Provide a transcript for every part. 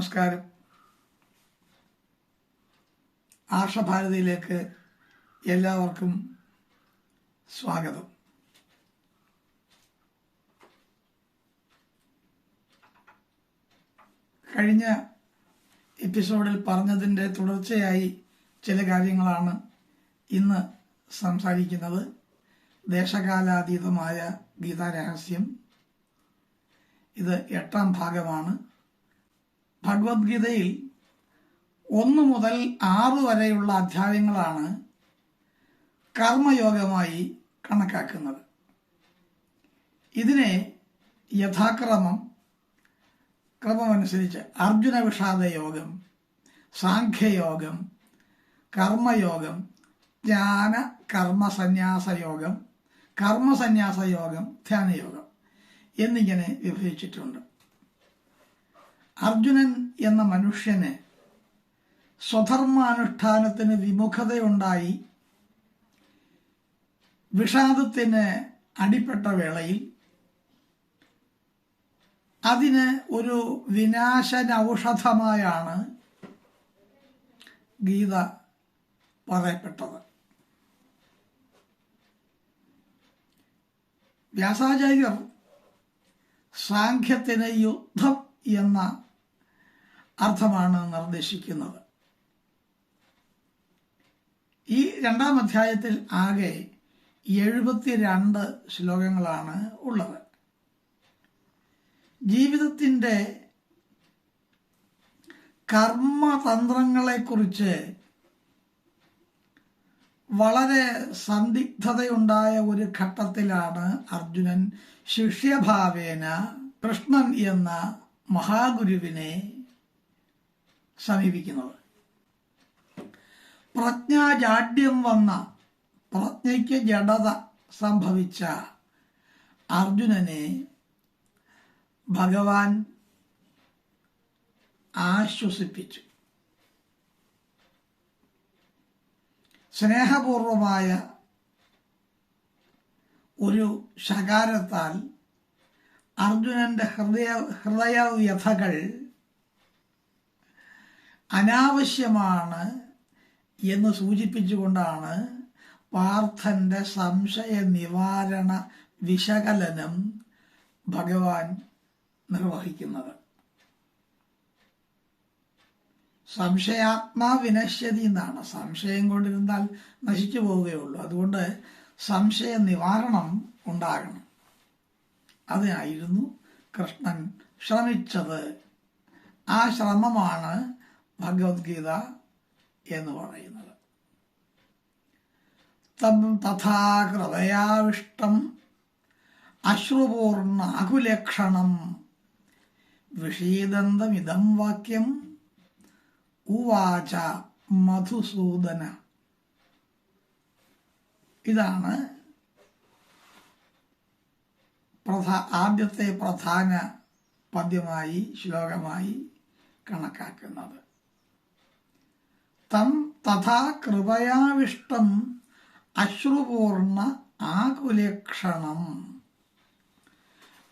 നമസ്കാരം. ആർഷഭാരതിയിലേക്ക് എല്ലാവർക്കും സ്വാഗതം. കഴിഞ്ഞ എപ്പിസോഡിൽ പറഞ്ഞതിന്റെ തുടർച്ചയായി ചില കാര്യങ്ങളാണ് ഇന്ന് സംസാരിക്കുന്നത്. ദേശകാലാതീതമായ ഗീതാരഹസ്യം. ഇത് എട്ടാം ഭാഗമാണ്. ഭഗവത്ഗീതയിൽ ഒന്ന് മുതൽ ആറ് വരെയുള്ള അധ്യായങ്ങളാണ് കർമ്മയോഗമായി കണക്കാക്കുന്നത്. ഇതിനെ യഥാക്രമം ക്രമമനുസരിച്ച് അർജുന വിഷാദ യോഗം സാഖ്യയോഗം കർമ്മയോഗം ജ്ഞാന കർമ്മസന്യാസ യോഗം കർമ്മസന്യാസ യോഗം ധ്യാനയോഗം എന്നിങ്ങനെ വിഭജിച്ചിട്ടുണ്ട്. അർജുനൻ എന്ന മനുഷ്യന് സ്വധർമാനുഷ്ഠാനത്തിന് വിമുഖതയുണ്ടായി വിഷാദത്തിന് അടിപ്പെട്ട വേളയിൽ അതിന് ഒരു വിനാശനൌഷധമായാണ് ഗീത പറയപ്പെട്ടത്. വ്യാസാചാര്യർ സാഖ്യത്തിന് യുദ്ധം എന്ന അർത്ഥമാണ് നിർദ്ദേശിക്കുന്നത്. ഈ രണ്ടാം അധ്യായത്തിൽ ആകെ എഴുപത്തിരണ്ട് ശ്ലോകങ്ങളാണ് ഉള്ളത്. ജീവിതത്തിന്റെ കർമ്മതന്ത്രങ്ങളെക്കുറിച്ച് വളരെ സന്ദിഗ്ധതയുണ്ടായ ഒരു ഘട്ടത്തിലാണ് അർജുനൻ ശിഷ്യഭാവേന കൃഷ്ണൻ എന്ന മഹാഗുരുവിനെ സമീപിക്കുന്നത്. പ്രജ്ഞാജാഡ്യം വന്ന പ്രജ്ഞയ്ക്ക് ജഡത സംഭവിച്ച അർജുനനെ ഭഗവാൻ ആശ്വസിപ്പിച്ചു. സ്നേഹപൂർവമായ ഒരു ശകാരത്താൽ അർജുനന്റെ ഹൃദയ ഹൃദയ ഹൃദയവ്യഥകൾ അനാവശ്യമാണ് എന്ന് സൂചിപ്പിച്ചുകൊണ്ടാണ് പാർത്ഥന്റെ സംശയ നിവാരണ വിശകലനം ഭഗവാൻ നിർവഹിക്കുന്നത്. സംശയാത്മാ വിനശ്യതി എന്നാണ്. സംശയം കൊണ്ടിരുന്നാൽ നശിച്ചു പോവുകയുള്ളൂ അതുകൊണ്ട് സംശയ നിവാരണം ഉണ്ടാകണം. അതിനായിരുന്നു കൃഷ്ണൻ ശ്രമിച്ചത്. ആ ശ്രമമാണ് ഭഗവത്ഗീത എന്ന് പറയുന്നത്. തം തഥാ ഹൃദയാവിഷ്ടം അശ്രുപൂർണാകുലക്ഷണം വിഷീദന്തമിതം വാക്യം ഉവാച മധുസൂദന. ഇതാണ് പ്രധാ ആദ്യത്തെ പ്രധാന പദ്യമായി ശ്ലോകമായി കണക്കാക്കുന്നത്. തം തഥാ കൃപയാവിഷ്ടം അശ്രുപൂർണ ആകുലക്ഷണം.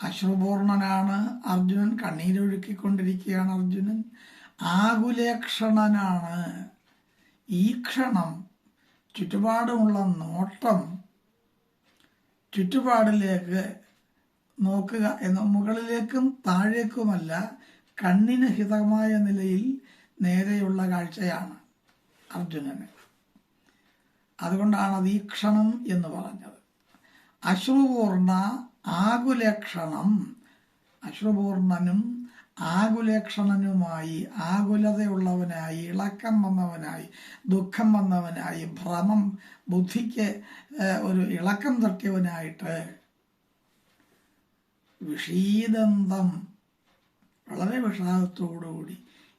അശ്രുപൂർണനാണ് അർജുനൻ കണ്ണീരൊഴുക്കിക്കൊണ്ടിരിക്കുകയാണ് അർജുനൻ. ആകുലേക്ഷണനാണ്. ഈ ക്ഷണം ചുറ്റുപാടുമുള്ള നോട്ടം ചുറ്റുപാടിലേക്ക് നോക്കുക എന്ന മുകളിലേക്കും താഴേക്കുമല്ല കണ്ണിന് ഹിതമായ നിലയിൽ നേരെയുള്ള കാഴ്ചയാണ്. അർജുനന്. അതുകൊണ്ടാണ് വീക്ഷണം എന്ന് പറഞ്ഞത്. അശ്രുപൂർണ ആകുലക്ഷണം. അശ്രുപൂർണനും ആകുലക്ഷണനുമായി ആകുലതയുള്ളവനായി ഇളക്കം വന്നവനായി ദുഃഖം വന്നവനായി ഭ്രമം ബുദ്ധിക്ക് ഒരു ഇളക്കം തട്ടിയവനായിട്ട് വിഷീദന്തം വളരെ വിഷാദത്തോടുകൂടി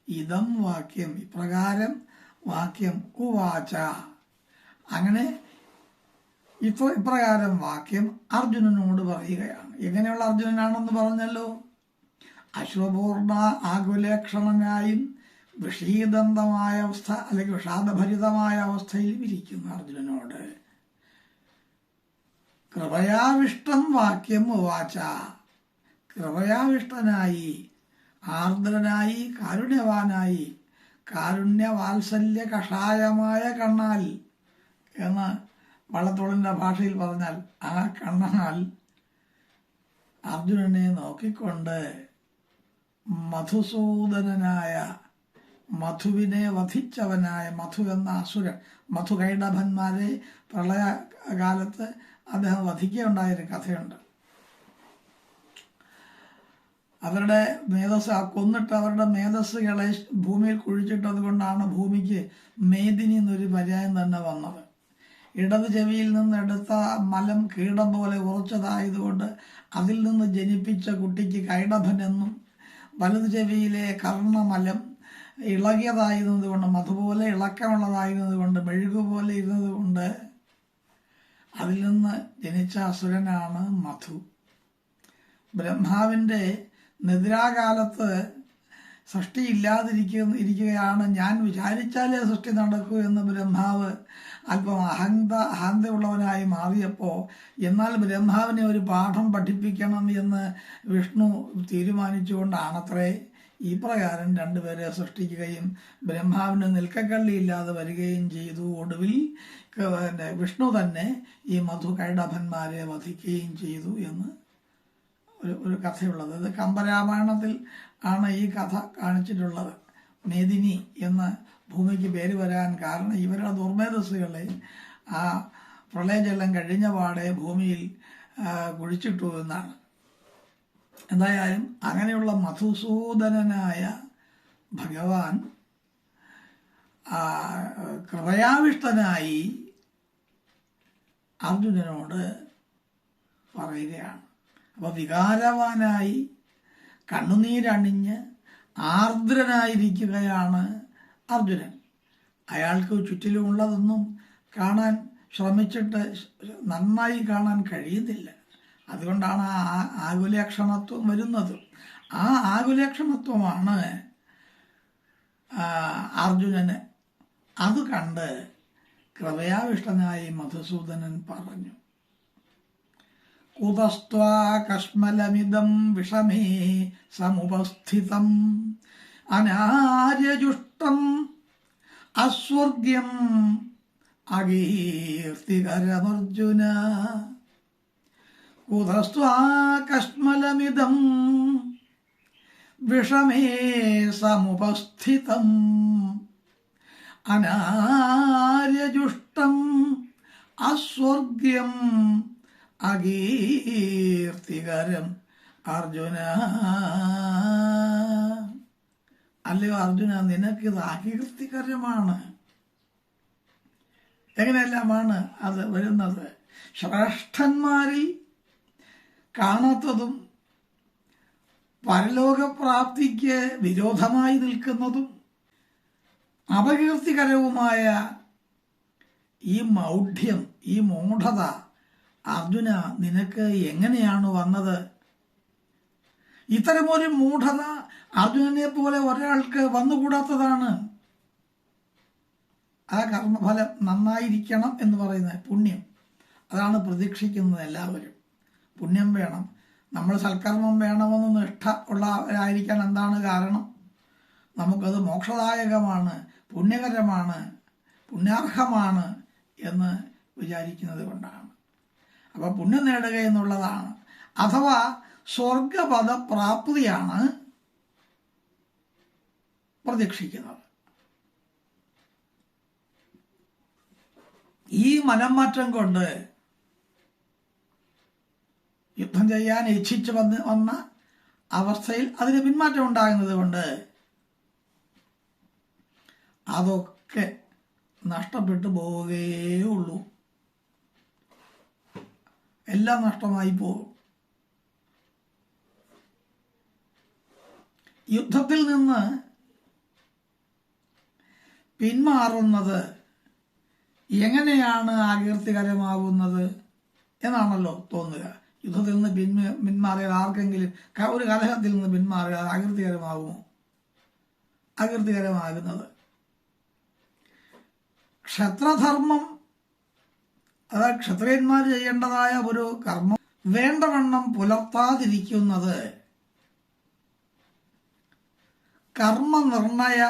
ഇതം വാക്യം ഇപ്രകാരം വാക്യം ഉവാച. അങ്ങനെ ഇപ്പൊ ഇപ്രകാരം വാക്യം അർജുനനോട് പറയുകയാണ്. എങ്ങനെയുള്ള അർജുനനാണെന്ന് പറഞ്ഞല്ലോ? അശ്വപൂർണ ആകുലേക്ഷണനായും വിഷീദന്തമായ അവസ്ഥ അല്ലെങ്കിൽ വിഷാദഭരിതമായ അവസ്ഥയിൽ ഇരിക്കുന്ന അർജുനനോട്. കൃപയാവിഷ്ടം വാക്യം ഉവാച. കൃപയാവിഷ്ടനായി ആർദ്രനായി കാരുണ്യവാനായി കാരുണ്യവാത്സല്യ കഷായമായ കണ്ണാൽ എന്ന് വള്ളത്തോളിന്റെ ഭാഷയിൽ പറഞ്ഞാൽ ആ കണ്ണാൽ അർജുനനെ നോക്കിക്കൊണ്ട് മധുസൂദനനായ മധുവിനെ വധിച്ചവനായ മധു എന്ന അസുരൻ മധു കൈഡഭന്മാരെ പ്രളയകാലത്ത് അദ്ദേഹം വധിക്കുകയുണ്ടായൊരു കഥയുണ്ട്. അവരുടെ മേധസ് ആ കൊന്നിട്ട് അവരുടെ മേധസ്സുകളെ ഭൂമിയിൽ കുഴിച്ചിട്ടത് കൊണ്ടാണ് ഭൂമിക്ക് മേദിനി എന്നൊരു പര്യായം തന്നെ വന്നത്. ഇടത് ചെവിയിൽ നിന്ന് എടുത്ത മലം കീടം പോലെ ഉറച്ചതായതുകൊണ്ട് അതിൽ നിന്ന് ജനിപ്പിച്ച കുട്ടിക്ക് കൈടഭൻ എന്നും വലത് ചെവിയിലെ കർണമലം ഇളകിയതായിരുന്നത് കൊണ്ട് അതുപോലെ ഇളക്കമുള്ളതായിരുന്നത് കൊണ്ട് മെഴുകുപോലെ ഇരുന്നതുകൊണ്ട് അതിൽ നിന്ന് ജനിച്ച അസുരനാണ് മധു. ബ്രഹ്മാവിന്റെ നിദ്രാകാലത്ത് സൃഷ്ടി ഇല്ലാതിരിക്കുന്ന ഇരിക്കുകയാണ്. ഞാൻ വിചാരിച്ചാലേ സൃഷ്ടി നടക്കൂ എന്ന് ബ്രഹ്മാവ് അല്പം അഹന്ത അഹന്തയുള്ളവനായി മാറിയപ്പോൾ എന്നാൽ ബ്രഹ്മാവിനെ ഒരു പാഠം പഠിപ്പിക്കണം എന്ന് വിഷ്ണു തീരുമാനിച്ചുകൊണ്ടാണത്രേ ഈ പ്രകാരം രണ്ടുപേരെ സൃഷ്ടിക്കുകയും ബ്രഹ്മാവിന് നിൽക്കക്കള്ളിയില്ലാതെ വരികയും ചെയ്തു. ഒടുവിൽ വിഷ്ണു തന്നെ ഈ മധു കൈഡഭന്മാരെ വധിക്കുകയും ചെയ്തു എന്ന് ഒരു ഒരു കഥയുള്ളത്. ഇത് കമ്പരാമായണത്തിൽ ആണ് ഈ കഥ കാണിച്ചിട്ടുള്ളത്. മേദിനി എന്ന് ഭൂമിക്ക് പേര് വരാൻ കാരണം ഇവരുടെ ദുർമേധസ്സുകളെ ആ പ്രളയജലം കഴിഞ്ഞ പാടെ ഭൂമിയിൽ കുഴിച്ചിട്ടു എന്നാണ്. എന്തായാലും അങ്ങനെയുള്ള മധുസൂദനനായ ഭഗവാൻ കൃപയാവിഷ്ടനായി അർജുനനോട് പറയുകയാണ്. അപ്പോൾ വികാരവാനായി കണ്ണുനീരണിഞ്ഞ് ആർദ്രനായിരിക്കുകയാണ് അർജുനൻ. അയാൾക്ക് ചുറ്റിലുമുള്ളതൊന്നും കാണാൻ ശ്രമിച്ചിട്ട് നന്നായി കാണാൻ കഴിയുന്നില്ല. അതുകൊണ്ടാണ് ആ ആകുലക്ഷണത്വം വരുന്നത്. ആ ആകുലക്ഷണത്വമാണ് അർജുനന്. അത് കണ്ട് കൃപയാവിഷ്ടനായി മധുസൂദനൻ പറഞ്ഞു കുതസ്ത്വാ കശ്മലമിതം വിഷമേ സമുപസ്ഥിതം. അനാര്യജുഷ്ടം അസ്വർഗ്യം അകീർത്തികരമർജുന. കുതസ്ത്വാ കശ്മലമിതം വിഷമേ സമുപസ്ഥിതം. അനാര്യജുഷ്ടം അസ്വർഗ്യം അകീർത്തികരം. അർജുന. അല്ലയോ അർജുന നിനക്കിത് അകീർത്തികരമാണ്. എങ്ങനെയെല്ലാമാണ് അത് വരുന്നത്? ശ്രേഷ്ഠന്മാരിൽ കാണാത്തതും പരലോകപ്രാപ്തിക്ക് വിരോധമായി നിൽക്കുന്നതും അപകീർത്തികരവുമായ ഈ മൗഢ്യം ഈ മൂഢത അർജുന നിനക്ക് എങ്ങനെയാണ് വന്നത്? ഇത്തരമൊരു മൂഢത അർജുനനെ പോലെ ഒരാൾക്ക് വന്നുകൂടാത്തതാണ്. ആ കർമ്മഫലം നന്നായിരിക്കണം എന്ന് പറയുന്നത് പുണ്യം. അതാണ് പ്രതീക്ഷിക്കുന്നത് എല്ലാവരും. പുണ്യം വേണം. നമ്മൾ സൽക്കർമ്മം വേണമെന്ന് നിഷ്ഠ ഉള്ളവരായിരിക്കാൻ എന്താണ് കാരണം? നമുക്കത് മോക്ഷദായകമാണ് പുണ്യകരമാണ് പുണ്യാർഹമാണ് എന്ന് വിചാരിക്കുന്നത് കൊണ്ടാണ്. അപ്പോൾ പുണ്യം നേടുക എന്നുള്ളതാണ്. അഥവാ സ്വർഗപദ പ്രാപ്തിയാണ് പ്രതീക്ഷിക്കുന്നത്. ഈ മനംമാറ്റം കൊണ്ട് യുദ്ധം ചെയ്യാൻ ഇച്ഛിച്ചു വന്ന് വന്ന അവസ്ഥയിൽ അതിന് പിന്മാറ്റം ഉണ്ടാകുന്നത് കൊണ്ട് അതൊക്കെ നഷ്ടപ്പെട്ടു പോവുകയേ ഉള്ളൂ. എല്ലാം നഷ്ടമായി പോകും. യുദ്ധത്തിൽ നിന്ന് പിന്മാറുന്നത് എങ്ങനെയാണ് ആകീർത്തികരമാകുന്നത് എന്നാണല്ലോ തോന്നുക. യുദ്ധത്തിൽ നിന്ന് പിന്മ പിന്മാറിയാൽ ആർക്കെങ്കിലും ഒരു കലഹത്തിൽ നിന്ന് പിന്മാറിയാൽ ആകീർത്തികരമാകുമോ? ആകീർത്തികരമാകുന്നത്. ക്ഷത്രധർമ്മം അതായത് ക്ഷത്രിയന്മാർ ചെയ്യേണ്ടതായ ഒരു കർമ്മം വേണ്ടവണ്ണം പുലർത്താതിരിക്കുന്നത്. കർമ്മനിർണയ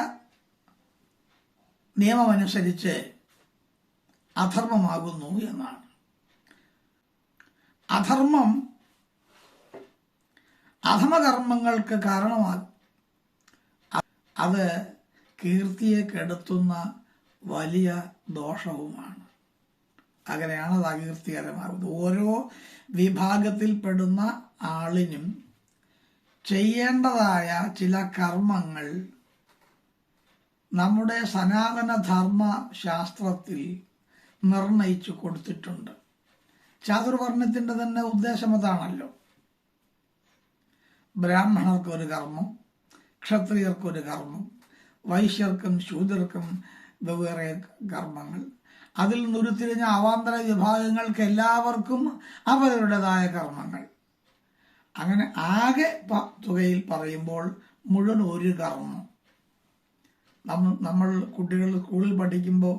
നിയമമനുസരിച്ച് അധർമ്മമാകുന്നു എന്നാണ്. അധർമ്മം അധമകർമ്മങ്ങൾക്ക് കാരണമാകും അത് കീർത്തിയെ കെടുത്തുന്ന വലിയ ദോഷവുമാണ്. അങ്ങനെയാണ് അത് അകീർത്തികരമാകുന്നത് ഓരോ വിഭാഗത്തിൽപ്പെടുന്ന ആളിനും ചെയ്യേണ്ടതായ ചില കർമ്മങ്ങൾ നമ്മുടെ സനാതന ധർമ്മ ശാസ്ത്രത്തിൽ നിർണയിച്ചു കൊടുത്തിട്ടുണ്ട്. ചാതുർവർണത്തിന്റെ തന്നെ ഉദ്ദേശം അതാണല്ലോ. ബ്രാഹ്മണർക്കൊരു കർമ്മം ക്ഷത്രിയർക്കൊരു കർമ്മം വൈശ്യർക്കും ശൂദ്രർക്കും വെവ്വേറെ കർമ്മങ്ങൾ. അതിൽ നിന്നുരുത്തിരിഞ്ഞ അവാന്തര വിഭാഗങ്ങൾക്ക് എല്ലാവർക്കും അവരവരുടേതായ കർമ്മങ്ങൾ. അങ്ങനെ ആകെ തുകയിൽ പറയുമ്പോൾ മുഴുവൻ ഒരു കർമ്മം. നമ്മൾ നമ്മൾ കുട്ടികൾ സ്കൂളിൽ പഠിക്കുമ്പോൾ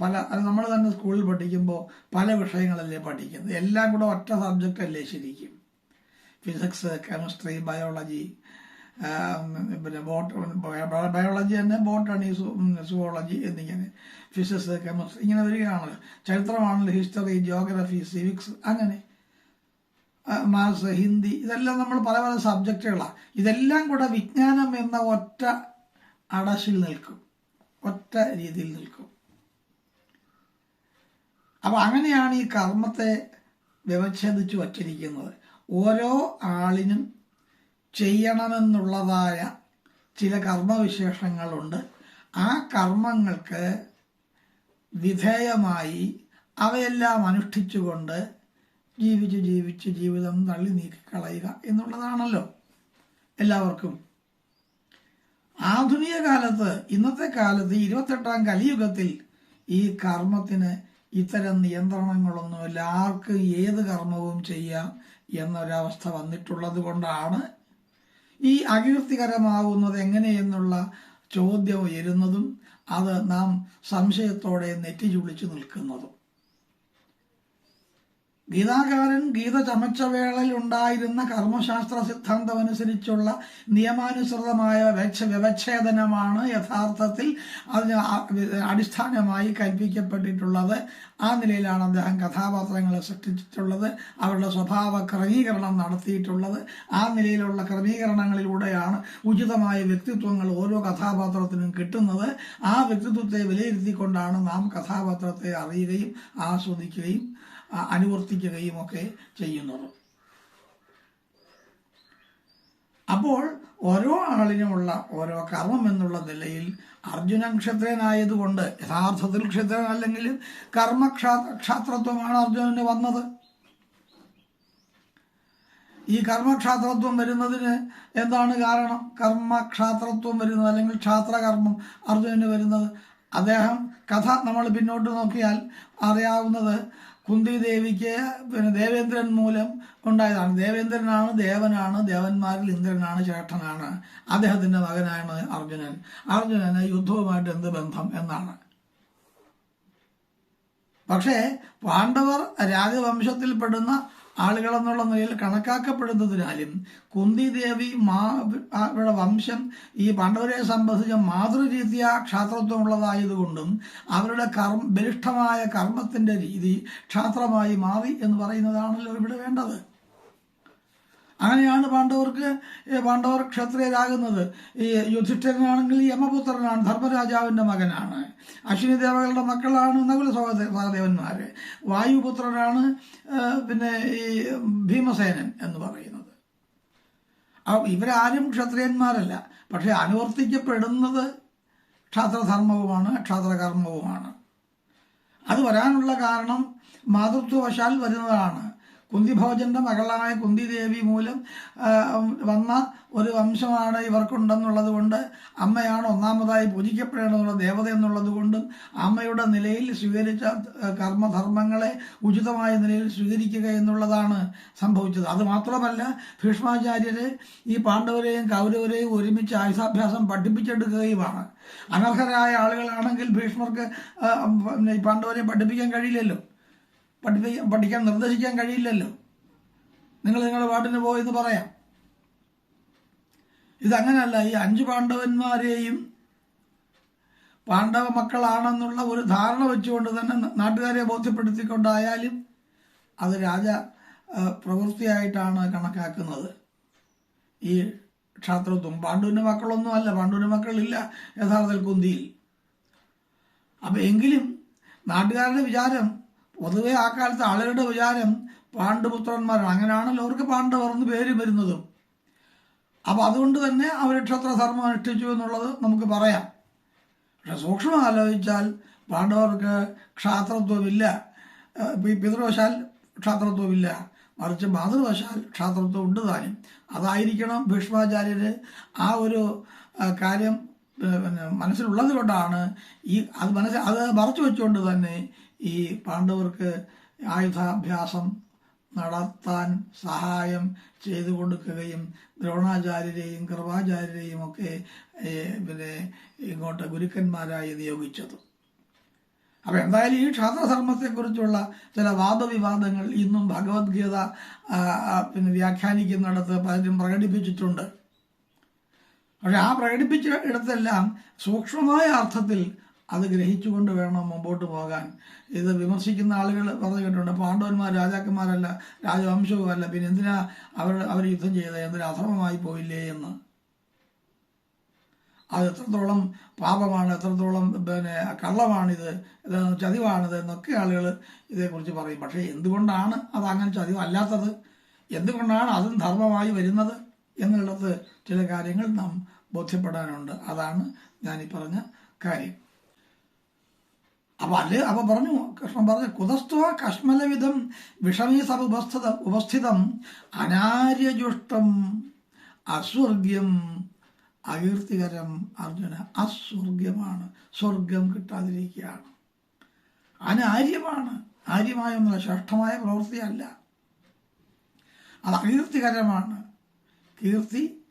പല അത് നമ്മൾ തന്നെ സ്കൂളിൽ പഠിക്കുമ്പോൾ പല വിഷയങ്ങളല്ലേ പഠിക്കുന്നത്. എല്ലാം കൂടെ ഒറ്റ സബ്ജക്റ്റ് അല്ലേ ശരിക്കും? ഫിസിക്സ് കെമിസ്ട്രി ബയോളജി പിന്നെ ബോട്ട് ബയോളജി തന്നെ ബോട്ടണി സുവോളജി എന്നിങ്ങനെ. ഫിസിക്സ് കെമിസ്ട്രി ഇങ്ങനെ വരികയാണല്ലോ. ചരിത്രമാണല്ലോ ഹിസ്റ്ററി ജോഗ്രഫി സിവിക്സ് അങ്ങനെ. മാത്സ് ഹിന്ദി ഇതെല്ലാം നമ്മൾ പല പല സബ്ജക്റ്റുകളാണ് ഇതെല്ലാം കൂടെ വിജ്ഞാനം എന്ന ഒറ്റ അടശിൽ നിൽക്കും. ഒറ്റ രീതിയിൽ നിൽക്കും. അപ്പൊ അങ്ങനെയാണ് ഈ കർമ്മത്തെ വ്യവച്ഛേദിച്ചു വച്ചിരിക്കുന്നത്. ഓരോ ആളിനും ചെയ്യണമെന്നുള്ളതായ ചില കർമ്മവിശേഷങ്ങളുണ്ട്. ആ കർമ്മങ്ങൾക്ക് വിധേയമായി അവയെല്ലാം അനുഷ്ഠിച്ചുകൊണ്ട് ജീവിച്ച് ജീവിച്ച് ജീവിതം തള്ളി നീക്കിക്കളയുക എന്നുള്ളതാണല്ലോ എല്ലാവർക്കും. ആധുനിക കാലത്ത് ഇന്നത്തെ കാലത്ത് ഇരുപത്തെട്ടാം കലിയുഗത്തിൽ ഈ കർമ്മത്തിന് ഇത്തരം നിയന്ത്രണങ്ങളൊന്നും എല്ലാവർക്കും ഏത് കർമ്മവും ചെയ്യാം എന്നൊരവസ്ഥ വന്നിട്ടുള്ളത് കൊണ്ടാണ് ഈ അകീർത്തികരമാവുന്നത് എങ്ങനെയെന്നുള്ള ചോദ്യം ഉയരുന്നതും അത് നാം സംശയത്തോടെ നെറ്റിചുളിച്ചു നിൽക്കുന്നതും. ഗീതാകാരൻ ഗീത ചമച്ച വേളയിൽ ഉണ്ടായിരുന്ന കർമ്മശാസ്ത്ര സിദ്ധാന്തം അനുസരിച്ചുള്ള നിയമാനുസൃതമായ വ്യവച്ഛേദനമാണ് യഥാർത്ഥത്തിൽ അതിന് അടിസ്ഥാനമായി കൽപ്പിക്കപ്പെട്ടിട്ടുള്ളത്. ആ നിലയിലാണ് അദ്ദേഹം കഥാപാത്രങ്ങളെ സൃഷ്ടിച്ചിട്ടുള്ളത്. അവരുടെ സ്വഭാവ ക്രമീകരണം നടത്തിയിട്ടുള്ളത്. ആ നിലയിലുള്ള ക്രമീകരണങ്ങളിലൂടെയാണ് ഉചിതമായ വ്യക്തിത്വങ്ങൾ ഓരോ കഥാപാത്രത്തിനും കിട്ടുന്നത്. ആ വ്യക്തിത്വത്തെ വിലയിരുത്തിക്കൊണ്ടാണ് നാം കഥാപാത്രത്തെ അറിയുകയും ആസ്വദിക്കുകയും അനുവർത്തിക്കുകയും ഒക്കെ ചെയ്യുന്നത്. അപ്പോൾ ഓരോ ആളിനുമുള്ള ഓരോ കർമ്മം എന്നുള്ള നിലയിൽ അർജുനൻ ക്ഷത്രനായതുകൊണ്ട് യഥാർത്ഥത്തിൽ ക്ഷത്രനല്ലെങ്കിൽ കർമ്മക്ഷാ ക്ഷാത്രത്വമാണ് അർജുനന് വന്നത്. ഈ കർമ്മക്ഷാത്രത്വം വരുന്നതിന് എന്താണ് കാരണം? കർമ്മക്ഷാത്രത്വം വരുന്നത് അല്ലെങ്കിൽ ക്ഷാത്രകർമ്മം അർജുനന് വരുന്നത്. അദ്ദേഹം കഥ നമ്മൾ പിന്നോട്ട് നോക്കിയാൽ അറിയാവുന്നത് കുന്തി ദേവിക്ക് പിന്നെ ദേവേന്ദ്രൻ മൂലം ഉണ്ടായതാണ്. ദേവേന്ദ്രനാണ് ദേവനാണ് ദേവന്മാരിൽ ഇന്ദ്രനാണ് ചേട്ടനാണ്. അദ്ദേഹത്തിന്റെ മകനാണ് അർജുനൻ. അർജുനന് യുദ്ധവുമായിട്ട് എന്ത് ബന്ധം എന്നാണ്. പക്ഷേ പാണ്ഡവർ രാജവംശത്തിൽപ്പെടുന്ന ആളുകളെന്നുള്ള നിലയിൽ കണക്കാക്കപ്പെടുന്നതിനാലും കുന്തി ദേവി മാ വംശം ഈ പാണ്ഡവരെ സംബന്ധിച്ച മാതൃരീതിയ ക്ഷാത്രത്വമുള്ളതായതുകൊണ്ടും അവരുടെ കർമ്മ ബലിഷ്ഠമായ കർമ്മത്തിന്റെ രീതി ക്ഷാത്രമായി മാറി എന്ന് പറയുന്നതാണല്ലോ ഇവിടെ വേണ്ടത്. അങ്ങനെയാണ് പാണ്ഡവർക്ക് പാണ്ഡവർ ക്ഷത്രിയരാകുന്നത്. ഈ യുധിഷ്ഠിരനാണെങ്കിൽ യമപുത്രനാണ് ധർമ്മരാജാവിന്റെ മകനാണ്. അശ്വിനി ദേവകളുടെ മക്കളാണ് നകുല സഹദേവന്മാർ വായുപുത്രനാണ് പിന്നെ ഈ ഭീമസേനൻ എന്ന് പറയുന്നത്. ഇവരാരും ക്ഷത്രിയന്മാരല്ല. പക്ഷെ അനുവർത്തിക്കപ്പെടുന്നത് ക്ഷാത്രധർമ്മവുമാണ് ക്ഷാത്രകർമ്മവുമാണ്. അത് വരാനുള്ള കാരണം മാതൃത്വവശാൽ വരുന്നതാണ്. കുന്തിഭോജന്റെ മകളായ കുന്തിദേവി മൂലം വന്ന ഒരു വംശമാണ് ഇവർക്കുണ്ടെന്നുള്ളത് കൊണ്ട് അമ്മയാണ് ഒന്നാമതായി പൂജിക്കപ്പെടേണ്ടതുള്ള ദേവത എന്നുള്ളത് കൊണ്ടും അമ്മയുടെ നിലയിൽ സ്വീകരിച്ച കർമ്മധർമ്മങ്ങളെ ഉചിതമായ നിലയിൽ സ്വീകരിക്കുക എന്നുള്ളതാണ് സംഭവിച്ചത്. അത് മാത്രമല്ല ഭീഷ്മാചാര്യര് ഈ പാണ്ഡവരെയും കൗരവരെയും ഒരുമിച്ച് ആയുധാഭ്യാസം പഠിപ്പിച്ചെടുക്കുകയുമാണ്. അനർഹരായ ആളുകളാണെങ്കിൽ ഭീഷ്മർക്ക് പാണ്ഡവരെ പഠിപ്പിക്കാൻ കഴിയില്ലല്ലോ. പഠിപ്പിക്കാൻ പഠിക്കാൻ നിർദ്ദേശിക്കാൻ കഴിയില്ലല്ലോ. നിങ്ങൾ നിങ്ങളുടെ പാട്ടിന് പോയെന്ന് പറയാം. ഇതങ്ങനല്ല ഈ അഞ്ച് പാണ്ഡവന്മാരെയും പാണ്ഡവ മക്കളാണെന്നുള്ള ഒരു ധാരണ വെച്ചുകൊണ്ട് തന്നെ നാട്ടുകാരെ ബോധ്യപ്പെടുത്തിക്കൊണ്ടായാലും അത് രാജ പ്രവൃത്തിയായിട്ടാണ് കണക്കാക്കുന്നത്. ഈ ക്ഷാത്രത്വം പാണ്ഡുവിന്റെ മക്കളൊന്നും അല്ല പാണ്ഡുവിന്റെ മക്കളില്ല യഥാർത്ഥത്തിൽ കുന്തിയിൽ. അപ്പം എങ്കിലും നാട്ടുകാരുടെ വിചാരം പൊതുവെ ആ കാലത്ത് ആളുകളുടെ വിചാരം പാണ്ഡുപുത്രന്മാരാണ്. അങ്ങനെയാണല്ലോ അവർക്ക് പാണ്ഡവർ എന്ന് പേര് വരുന്നതും. അപ്പോൾ അതുകൊണ്ട് തന്നെ അവർ ക്ഷത്രധർമ്മം അനുഷ്ഠിച്ചു എന്നുള്ളത് നമുക്ക് പറയാം. പക്ഷെ സൂക്ഷ്മം ആലോചിച്ചാൽ പാണ്ഡവർക്ക് ക്ഷാത്രത്വമില്ല. പിതൃവശാൽ ക്ഷാത്രത്വമില്ല. മറിച്ച് മാതൃവശാൽ ക്ഷാത്രത്വം ഉണ്ട് താനും. അതായിരിക്കണം ഭീഷ്മാചാര്യര് ആ ഒരു കാര്യം പിന്നെ മനസ്സിലുള്ളത് കൊണ്ടാണ് ഈ അത് മനസ്സിൽ അത് മറച്ചു വെച്ചുകൊണ്ട് തന്നെ ഈ പാണ്ഡവർക്ക് ആയുധാഭ്യാസം നടത്താൻ സഹായം ചെയ്തു കൊടുക്കുകയും ദ്രോണാചാര്യരെയും കൃപാചാര്യരെയും ഒക്കെ പിന്നെ ഇങ്ങോട്ട് ഗുരുക്കന്മാരായി നിയോഗിച്ചത്. അപ്പം എന്തായാലും ഈ ക്ഷാത്രധർമ്മത്തെക്കുറിച്ചുള്ള ചില വാദവിവാദങ്ങൾ ഇന്നും ഭഗവത്ഗീത പിന്നെ വ്യാഖ്യാനിക്കുന്നിടത്ത് പലരും പ്രകടിപ്പിച്ചിട്ടുണ്ട്. പക്ഷെ ആ പ്രകടിപ്പിച്ച ഇടത്തെല്ലാം സൂക്ഷ്മമായ അർത്ഥത്തിൽ അത് ഗ്രഹിച്ചുകൊണ്ട് വേണം മുമ്പോട്ട് പോകാൻ. ഇത് വിമർശിക്കുന്ന ആളുകൾ പറഞ്ഞു കേട്ടിട്ടുണ്ട്. പാണ്ഡവന്മാർ രാജാക്കന്മാരല്ല രാജവംശവുമല്ല. പിന്നെ എന്തിനാ അവർ അവർ യുദ്ധം ചെയ്തത് എന്തിനാ അധർമ്മമായി പോയില്ലേ എന്ന്. അത് എത്രത്തോളം പാപമാണ് എത്രത്തോളം പിന്നെ കള്ളമാണിത് ചതിവാണിത് എന്നൊക്കെ ആളുകൾ ഇതേക്കുറിച്ച് പറയും. പക്ഷേ എന്തുകൊണ്ടാണ് അത് അങ്ങനെ ചതിവല്ലാത്തത്? എന്തുകൊണ്ടാണ് അതും ധർമ്മമായി വരുന്നത് എന്നുള്ളത് ചില കാര്യങ്ങൾ നാം ബോധ്യപ്പെടാനുണ്ട്. അതാണ് ഞാനീ പറഞ്ഞ കാര്യം. അപ്പൊ അല്ലേ അപ്പൊ പറഞ്ഞു കൃഷ്ണൻ പറഞ്ഞു കുതസ്ത്വ കശ്മലവിധം വിഷമീ സഭ ഉപസ്ഥിത ഉപസ്ഥിതം അനാര്യജുഷ്ടം അസ്വർഗ്യം അകീർത്തികരം അർജുന അസ്വർഗ്യമാണ് സ്വർഗം കിട്ടാതിരിക്കുകയാണ്. അനാര്യമാണ് ആര്യമായ ഒന്നല്ല ശ്രേഷ്ഠമായ പ്രവൃത്തിയല്ല. അത് അകീർത്തികരമാണ്. കീർത്തി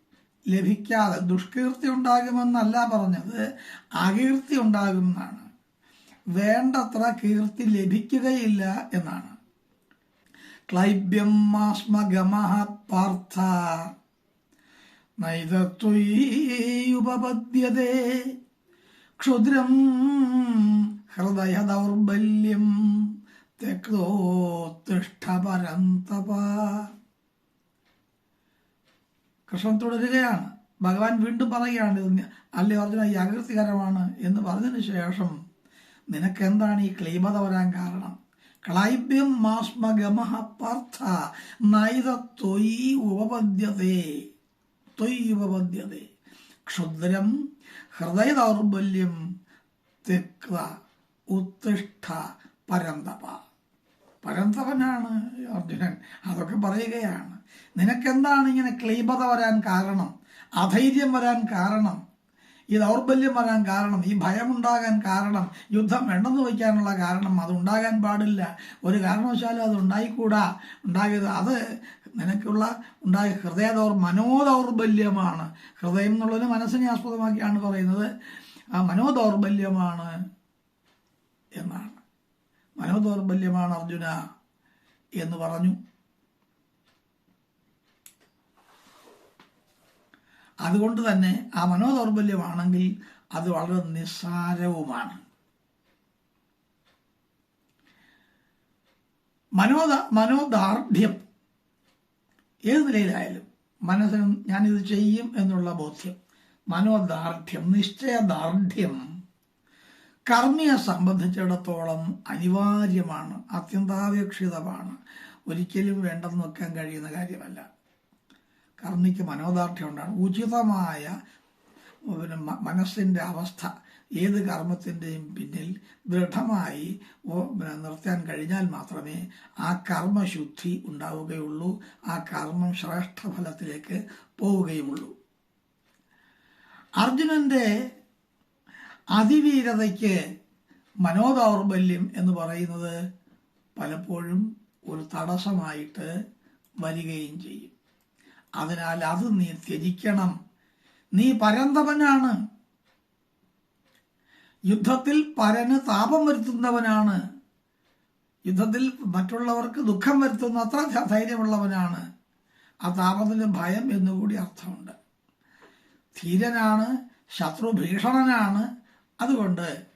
ലഭിക്കാതെ ദുഷ്കീർത്തി ഉണ്ടാകുമെന്നല്ല പറഞ്ഞത് അകീർത്തി ഉണ്ടാകുമെന്നാണ്. വേണ്ടത്ര കീർത്തി ലഭിക്കുകയില്ല എന്നാണ്. ക്ലൈബ്യം മാസ്മഗമഃ പാർത്ഥ നൈതത്വയുപപദ്യതേ ക്ഷുദ്രം ഹൃദയ ദൗർബല്യം തെക്തോത്തിഷ്ഠ പരന്തപ കൃഷ്ണൻ തുടരുകയാണ്. ഭഗവാൻ വീണ്ടും പറയുകയാണ് അല്ലേ അർജുന ഈ എന്ന് പറഞ്ഞതിന് ശേഷം നിനക്ക് എന്താണ് ഈ ക്ലീമത വരാൻ കാരണം? ക്ലൈബ്യം മാസ്മഗമഹ പാർത്ഥ നൈത തൊയ് ഉപപദ്യതേ തൊയ് ഉപപദ്യതേ ക്ഷുദ്രം ഹൃദയ ദൗർബല്യം തെക്ത ഉത്തിഷ്ഠ പരന്തപ. പരന്തപനാണ് അർജുനൻ. അതൊക്കെ പറയുകയാണ്. നിനക്കെന്താണ് ഇങ്ങനെ ക്ലീബത വരാൻ കാരണം? അധൈര്യം വരാൻ കാരണം? ഈ ദൗർബല്യം വരാൻ കാരണം ഈ ഭയമുണ്ടാകാൻ കാരണം യുദ്ധം വേണ്ടെന്ന് വയ്ക്കാനുള്ള കാരണം അത് ഉണ്ടാകാൻ പാടില്ല. ഒരു കാരണവശാലും അത് ഉണ്ടായിക്കൂടാ. ഉണ്ടാകരുത് അത് നിനക്കുള്ള ഉണ്ടായ ഹൃദയ ദൗർ മനോദൗർബല്യമാണ്. ഹൃദയം എന്നുള്ളത് മനസ്സിനെ ആസ്പദമാക്കിയാണ് പറയുന്നത്. ആ മനോദൗർബല്യമാണ് എന്നാണ്. മനോദൗർബല്യമാണ് അർജുന എന്ന് പറഞ്ഞു. അതുകൊണ്ട് തന്നെ ആ മനോദൗർബല്യമാണെങ്കിൽ അത് വളരെ നിസ്സാരവുമാണ്. മനോദ മനോദാർഢ്യം. ഏത് നിലയിലായാലും മനസ്സിന് ഞാനിത് ചെയ്യും എന്നുള്ള ബോധ്യം. മനോദാർഢ്യം നിശ്ചയദാർഢ്യം. കർമ്മിയെ സംബന്ധിച്ചിടത്തോളം അനിവാര്യമാണ് അത്യന്താപേക്ഷിതമാണ്. ഒരിക്കലും വേണ്ടെന്ന് വെക്കാൻ കഴിയുന്ന കാര്യമല്ല. കർമ്മിക്ക് മനോദാർഢ്യം ഉണ്ടാണ് ഉചിതമായ മനസ്സിന്റെ അവസ്ഥ ഏത് കർമ്മത്തിന്റെയും പിന്നിൽ ദൃഢമായി നിർത്താൻ കഴിഞ്ഞാൽ മാത്രമേ ആ കർമ്മശുദ്ധി ഉണ്ടാവുകയുള്ളൂ ആ കർമ്മം ശ്രേഷ്ഠ ഫലത്തിലേക്ക് പോവുകയുമുള്ളൂ അർജുനന്റെ അതിവീരതയ്ക്ക് മനോദൗർബല്യം എന്ന് പറയുന്നത് പലപ്പോഴും ഒരു തടസ്സമായിട്ട് വരികയും ചെയ്യും. അതിനാൽ അത് നീ ത്യജിക്കണം. നീ പരന്തവനാണ്. യുദ്ധത്തിൽ പരന് താപം വരുത്തുന്നവനാണ്. യുദ്ധത്തിൽ മറ്റുള്ളവർക്ക് ദുഃഖം വരുത്തുന്ന അത്ര ധൈര്യമുള്ളവനാണ്. ആ താപത്തിന് ഭയം എന്നുകൂടി അർത്ഥമുണ്ട്. ധീരനാണ് ശത്രു ഭീഷണനാണ് അതുകൊണ്ട്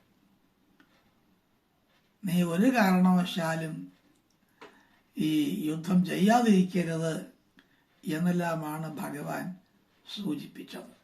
നീ ഒരു കാരണവശാലും ഈ യുദ്ധം ചെയ്യാതിരിക്കരുത്. എന്നെല്ലാമാണ് ഭഗവാൻ സൂചിപ്പിച്ചത്.